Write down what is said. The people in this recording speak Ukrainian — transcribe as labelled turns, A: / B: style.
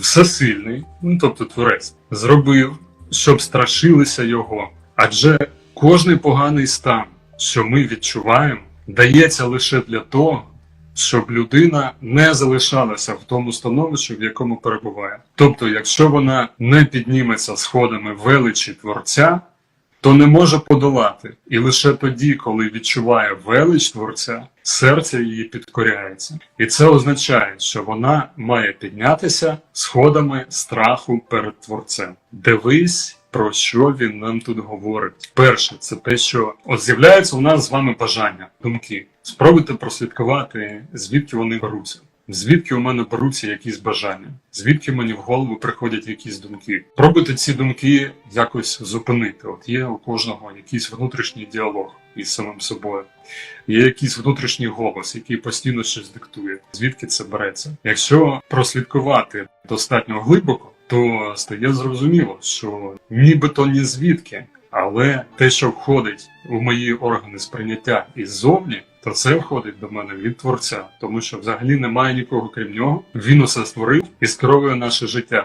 A: всесильний, ну тобто творець, зробив, щоб страшилися його. Адже кожний поганий стан, що ми відчуваємо, дається лише для того, щоб людина не залишалася в тому становищі, в якому перебуває. Тобто, якщо вона не підніметься сходами величі творця, то не може подолати. І лише тоді, коли відчуває велич творця, серце її підкоряється. І це означає, що вона має піднятися сходами страху перед творцем. Дивись. Про що він нам тут говорить? Перше, це те, що от з'являється у нас з вами бажання, думки. Спробуйте прослідкувати, звідки вони беруться. Звідки у мене беруться якісь бажання? Звідки мені в голову приходять якісь думки? Пробуйте ці думки якось зупинити. От є у кожного якийсь внутрішній діалог із самим собою. Є якийсь внутрішній голос, який постійно щось диктує. Звідки це береться? Якщо прослідкувати достатньо глибоко, то стає зрозуміло, що нібито ні звідки, але те, що входить у мої органи сприйняття іззовні, то це входить до мене від творця, тому що взагалі немає нікого крім нього. Він усе створив і скеровує наше життя.